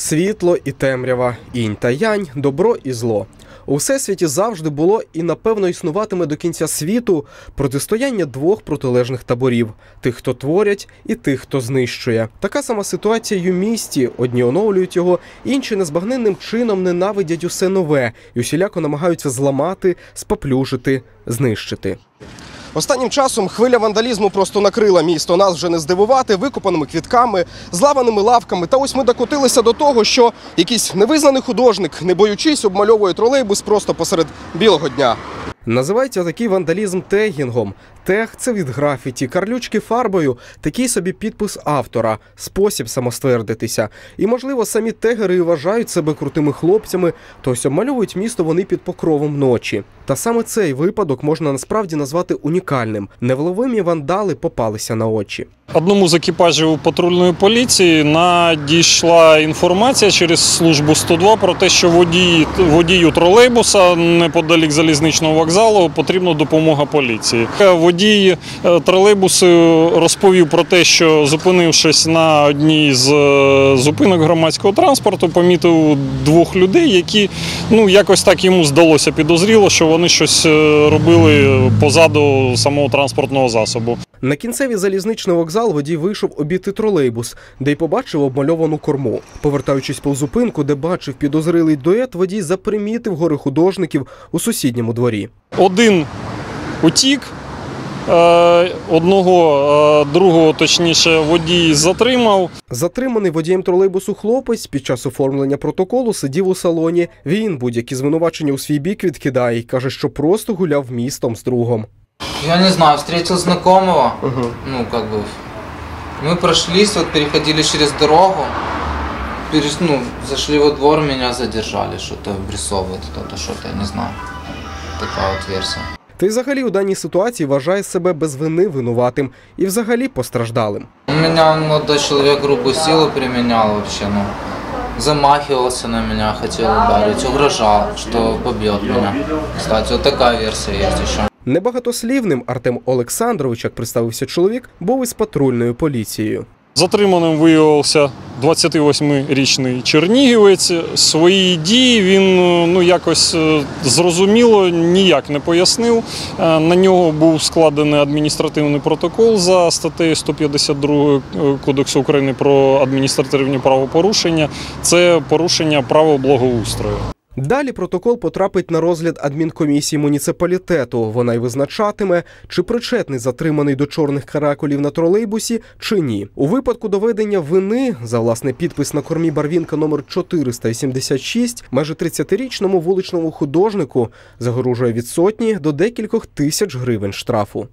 Світло і темрява, інь та янь, добро і зло. У всесвіті завжди було і напевно існуватиме до кінця світу протистояння двох протилежних таборів: тих, хто творять, і тих, хто знищує. Така сама ситуація й у місті. Одні оновлюють його, інші незбагненним чином ненавидять усе нове і усіляко намагаються зламати, споплюжити, знищити. Останнім часом хвиля вандалізму просто накрила місто. Нас вже не здивувати викопаними квітками, злаваними лавками. Та ось ми докотилися до того, що якийсь невизнаний художник, не боючись, обмальовує тролейбус просто посеред білого дня. Називається такий вандалізм тегінгом. Тег це від графіті, карлючки фарбою, такий собі підпис автора, спосіб самоствердитися. І, можливо, самі тегери і вважають себе крутими хлопцями, то ось обмальовують місто вони під покровом ночі. Та саме цей випадок можна насправді назвати унікальним. Невловимі вандали попалися на очі. Одному з екіпажів патрульної поліції надійшла інформація через службу 102 про те, що водій, водію тролейбуса неподалік залізничного вокзалу потрібна допомога поліції. Водій е, тролейбусу розповів про те, що зупинившись на одній з е, зупинок громадського транспорту, помітив двох людей, які ну якось так йому здалося підозріло, що вони щось е, робили позаду самого транспортного засобу. На кінцеві залізничний вокзал водій вийшов обійти тролейбус, де й побачив обмальовану корму. Повертаючись по зупинку, де бачив підозрілий дует, водій запримітив гори художників у сусідньому дворі. Один утік, е, одного, е, другого, точніше, водій затримав. Затриманий водієм тролейбусу хлопець під час оформлення протоколу сидів у салоні. Він будь-які звинувачення у свій бік відкидає і каже, що просто гуляв містом з другом. Я не знаю, встретил знакомого, ну как бы, мы прошлись, вот переходили через дорогу, перес- ну, зашли во двор, меня задержали, что-то обрисовывает кто-то, что-то, я не знаю. Такая вот версия. Й взагалі у даній ситуації вважає себе без вини винуватим і взагалі постраждалим. У меня молодой человек грубую силу применял вообще, ну, замахивался на меня, хотел ударить, угрожал, что побьет меня. Кстати, вот такая версия есть еще. Небагатослівним Артем Олександрович, як представився чоловік, був із патрульною поліцією. Затриманим виявився 28-річний чернігівець. Свої дії він е, ну якось е, зрозуміло ніяк не пояснив. Е, На нього був складений адміністративний протокол за статтею 152 Кодексу України про адміністративні правопорушення. Це порушення правил благоустрою. Далі протокол потрапить на розгляд адмінкомісії муніципалітету. Вона й визначатиме, чи причетний затриманий до чорних каракулів на тролейбусі, чи ні. У випадку доведення вини за власне підпис на кормі барвінка номер 476 майже 30-річному вуличному художнику загрожує від сотні до декількох тисяч гривень штрафу.